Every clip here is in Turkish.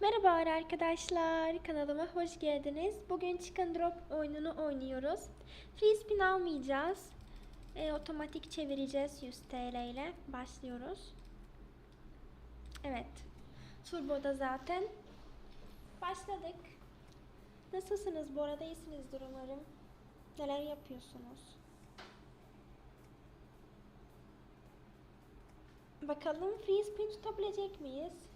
Merhaba arkadaşlar, kanalıma hoş geldiniz. Bugün Chicken Drop oyununu oynuyoruz. Free spin almayacağız. E, otomatik çevireceğiz 100 TL ile. Başlıyoruz. Evet. Turbo'da zaten. Başladık. Nasılsınız? Bu arada iyisinizdir umarım. Neler yapıyorsunuz? Bakalım free spin tutabilecek miyiz?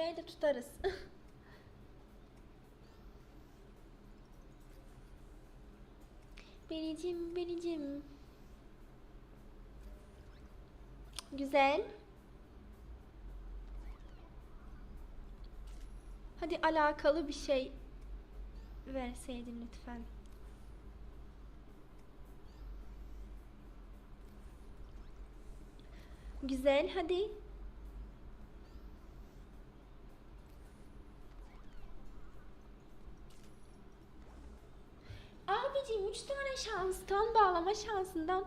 Bence tutarız. Benicim, benicim. Güzel. Hadi alakalı bir şey verseydin lütfen. Güzel, hadi. 3 tane şanstan bağlama şansından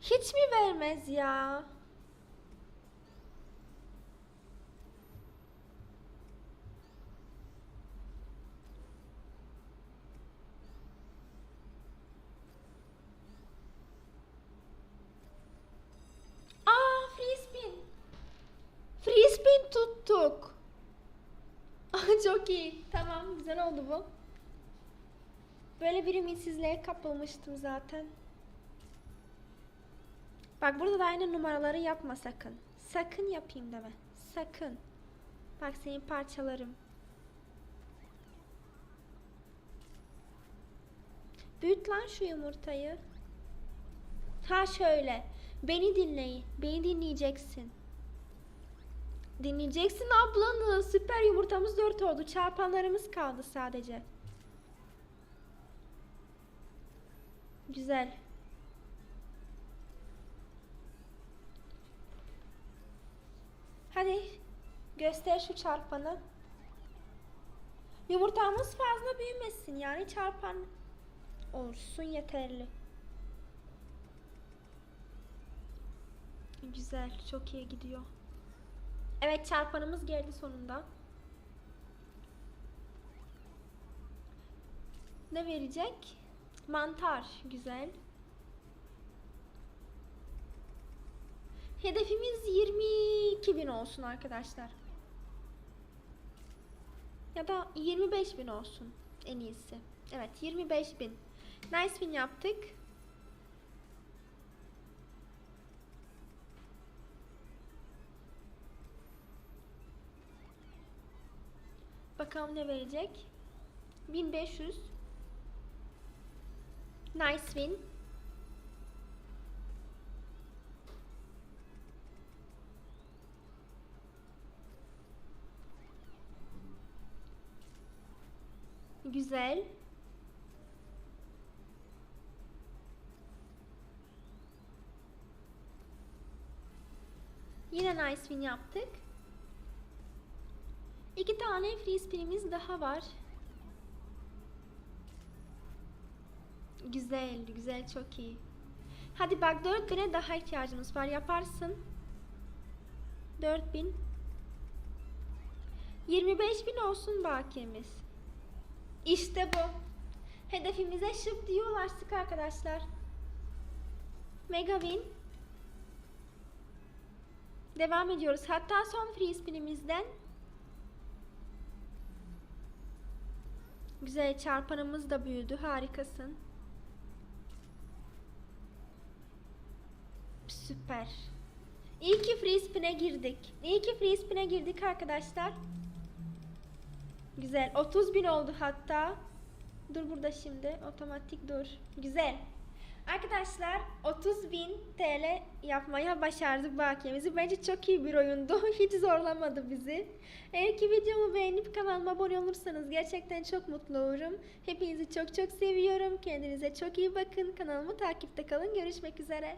hiç mi vermez ya? Aa. Free spin tuttuk. Çok iyi. Tamam güzel oldu bu. Böyle bir ümitsizliğe kapılmıştım zaten. Bak burada da aynı numaraları yapma sakın. Sakın yapayım deme. Sakın. Bak seni parçalarım. Büyüt lan şu yumurtayı. Ha şöyle. Beni dinleyin. Beni dinleyeceksin. Dinleyeceksin ablanı. Süper yumurtamız 4 oldu. Çarpanlarımız kaldı sadece. Güzel. Hadi göster şu çarpanı. Yumurtamız fazla büyümesin yani çarpan olsun yeterli. Güzel, çok iyi gidiyor. Evet çarpanımız geldi sonunda. Ne verecek? Mantar. Güzel. Hedefimiz 22 bin olsun arkadaşlar. Ya da 25 bin olsun en iyisi. Evet 25 bin. Nice bin yaptık. Bakalım ne verecek. 1500. Nice win. Güzel. Yine nice win yaptık. İki tane free spinimiz daha var. Güzel, güzel, çok iyi. Hadi bak 4000'e daha ihtiyacımız var. Yaparsın. 4000. 25000 olsun bakiyemiz. İşte bu. Hedefimize şıp diye ulaştık arkadaşlar. Mega win. Devam ediyoruz. Hatta son free spinimizden Güzel çarpanımız da büyüdü. Harikasın. Süper. İyi ki free spin'e girdik. İyi ki free spin'e girdik arkadaşlar. Güzel. 30 bin oldu hatta. Dur burada şimdi. Otomatik dur. Güzel. Arkadaşlar 30 bin TL yapmaya başardık bakiyemizi. Bence çok iyi bir oyundu. Hiç zorlamadı bizi. Eğer ki videomu beğenip kanalıma abone olursanız gerçekten çok mutlu olurum. Hepinizi çok çok seviyorum. Kendinize çok iyi bakın. Kanalımı takipte kalın. Görüşmek üzere.